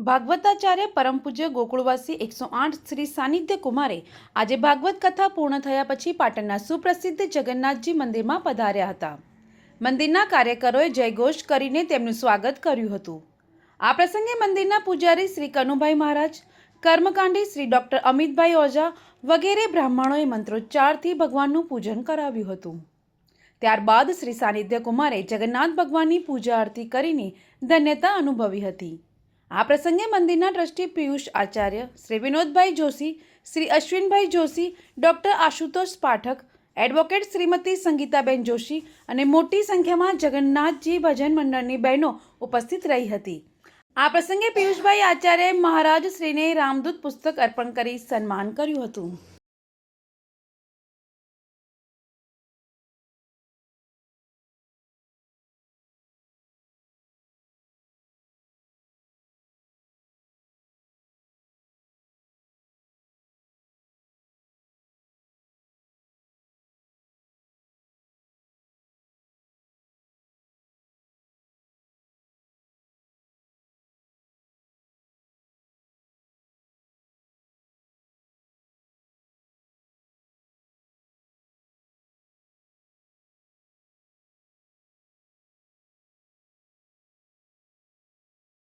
ભાગવતાચાર્ય પરમ પૂજ્ય ગોકુળવાસી એકસો આઠ શ્રી સાનિધ્ય કુમારે આજે ભાગવત કથા પૂર્ણ થયા પછી પાટણના સુપ્રસિદ્ધ જગન્નાથજી મંદિરમાં પધાર્યા હતા. મંદિરના કાર્યકરોએ જયઘોષ કરીને તેમનું સ્વાગત કર્યું હતું. આ પ્રસંગે મંદિરના પૂજારી શ્રી કનુભાઈ મહારાજ, કર્મકાંડી શ્રી ડૉક્ટર અમિતભાઈ ઓઝા વગેરે બ્રાહ્મણોએ મંત્રોચ્ચારથી ભગવાનનું પૂજન કરાવ્યું હતું. ત્યારબાદ શ્રી સાનિધ્ય કુમારે જગન્નાથ ભગવાનની પૂજા આરતી કરીને ધન્યતા અનુભવી હતી. આ પ્રસંગે મંદિરના trustee Piyush Acharya, Shri Vinodbhai Joshi, Shri Ashwinbhai Joshi, doctor Ashutosh Pathak, advocate Shrimati Sangitaben Joshi અને મોટી સંખ્યામાં જગન્નાથજી ભજન મંડળની બહેનો ઉપસ્થિત રહી હતી. આ પ્રસંગે પિયુષભાઈ આચાર્ય મહારાજ શ્રીને રામદૂત પુસ્તક અર્પણ કરી સન્માન કર્યું હતું.